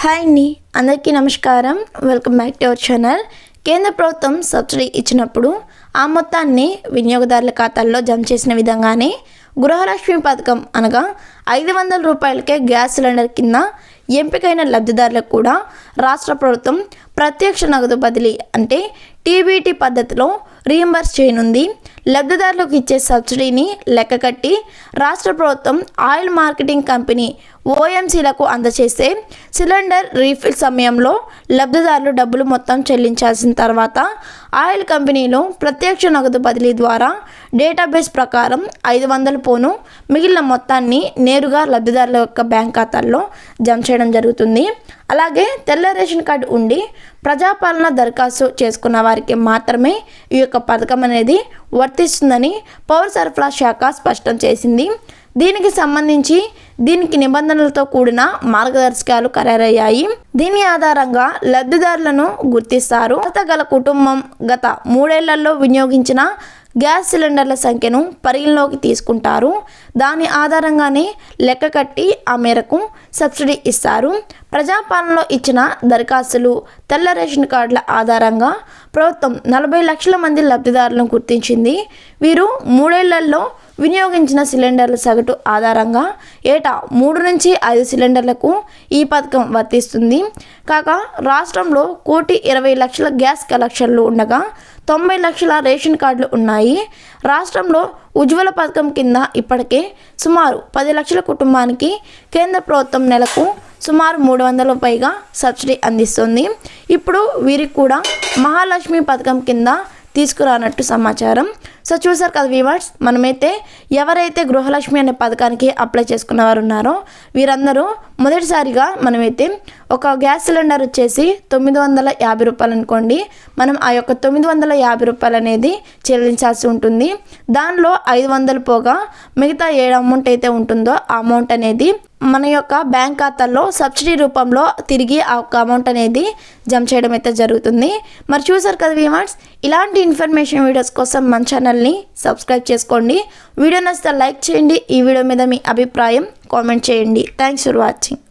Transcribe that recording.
Hi అండి అందరికీ నమస్కారం. Welcome back to our channel కేంద్ర ప్రభుత్వం సబ్సిడీ ఇచ్చినప్పుడు ఆ మొత్తాన్ని వినియోగదారుల ఖాతాల్లో జమ చేసిన విధంగానే గృహలక్ష్మి పథకం అనగా ఐదు వందల రూపాయలకే గ్యాస్ సిలిండర్ కింద ఎంపికైన లబ్ధిదారులకు కూడా రాష్ట్ర ప్రభుత్వం ప్రత్యక్ష నగదు బదిలీ అంటే టీబీటీ పద్ధతిలో రీఎంబర్స్ చేయనుంది. లబ్ధిదారులకు ఇచ్చే సబ్సిడీని లెక్క కట్టి రాష్ట్ర ప్రభుత్వం ఆయిల్ మార్కెటింగ్ కంపెనీ ఓఎంసీలకు అందచేస్తే సిలిండర్ రీఫిల్ సమయంలో లబ్ధిదారులు డబ్బులు మొత్తం చెల్లించాల్సిన తర్వాత ఆయిల్ కంపెనీలో ప్రత్యక్ష నగదు బదిలీ ద్వారా డేటాబేస్ ప్రకారం ఐదు వందల పోను మిగిలిన మొత్తాన్ని నేరుగా లబ్ధిదారుల యొక్క బ్యాంక్ ఖాతాల్లో జమ చేయడం జరుగుతుంది. అలాగే తెల్ల రేషన్ కార్డు ఉండి ప్రజాపాలన దరఖాస్తు చేసుకున్న వారికి మాత్రమే ఈ యొక్క పథకం అనేది వర్తిస్తుందని పౌర సరఫరా శాఖ స్పష్టం చేసింది. దీనికి సంబంధించి దీనికి నిబంధనలతో కూడిన మార్గదర్శకాలు ఖరారయ్యాయి. దీని ఆధారంగా లబ్ధిదారులను గుర్తిస్తారు. అర్హత గల కుటుంబం గత మూడేళ్ళలో వినియోగించిన గ్యాస్ సిలిండర్ల సంఖ్యను పరిగణలోకి తీసుకుంటారు. దాని ఆధారంగానే లెక్క కట్టి ఆ మేరకు సబ్సిడీ ఇస్తారు. ప్రజాపాలనలో ఇచ్చిన దరఖాస్తులు తెల్ల రేషన్ కార్డుల ఆధారంగా ప్రభుత్వం నలభై లక్షల మంది లబ్ధిదారులను గుర్తించింది. వీరు మూడేళ్ళలో వినియోగించిన సిలిండర్ల సగటు ఆధారంగా ఏటా మూడు నుంచి ఐదు సిలిండర్లకు ఈ పథకం వర్తిస్తుంది. కాగా రాష్ట్రంలో కోటి ఇరవై లక్షల గ్యాస్ కలెక్షన్లు ఉండగా తొంభై లక్షల రేషన్ కార్డులు ఉన్నాయి. రాష్ట్రంలో ఉజ్వల పథకం కింద ఇప్పటికే సుమారు పది లక్షల కుటుంబానికి కేంద్ర ప్రభుత్వం నెలకు సుమారు మూడు వందల పైగా సబ్సిడీ అందిస్తుంది. ఇప్పుడు వీరికి కూడా మహాలక్ష్మి పథకం కింద తీసుకురానట్టు సమాచారం. సో చూసారు కదా వీవర్స్ మనమైతే ఎవరైతే గృహలక్ష్మి అనే పథకానికి అప్లై చేసుకున్న వారు ఉన్నారో వీరందరూ మొదటిసారిగా మనమైతే ఒక గ్యాస్ సిలిండర్ వచ్చేసి తొమ్మిది వందల యాభై రూపాయలు అనుకోండి. మనం ఆ యొక్క తొమ్మిది వందల యాభై రూపాయలు అనేది చెల్లించాల్సి ఉంటుంది. దానిలో ఐదు వందలు పోగా మిగతా ఏడు అమౌంట్ అయితే ఉంటుందో ఆ అమౌంట్ అనేది మన యొక్క బ్యాంక్ ఖాతాల్లో సబ్సిడీ రూపంలో తిరిగి ఆ యొక్క అమౌంట్ అనేది జమ చేయడం అయితే జరుగుతుంది. మరి చూసారు కదా వీవర్స్ ఇలాంటి ఇన్ఫర్మేషన్ వీడియోస్ కోసం మన ఛానల్ని సబ్స్క్రైబ్ చేసుకోండి. వీడియో నచ్చితే లైక్ చేయండి. ఈ వీడియో మీద మీ అభిప్రాయం కామెంట్ చేయండి. Thanks for watching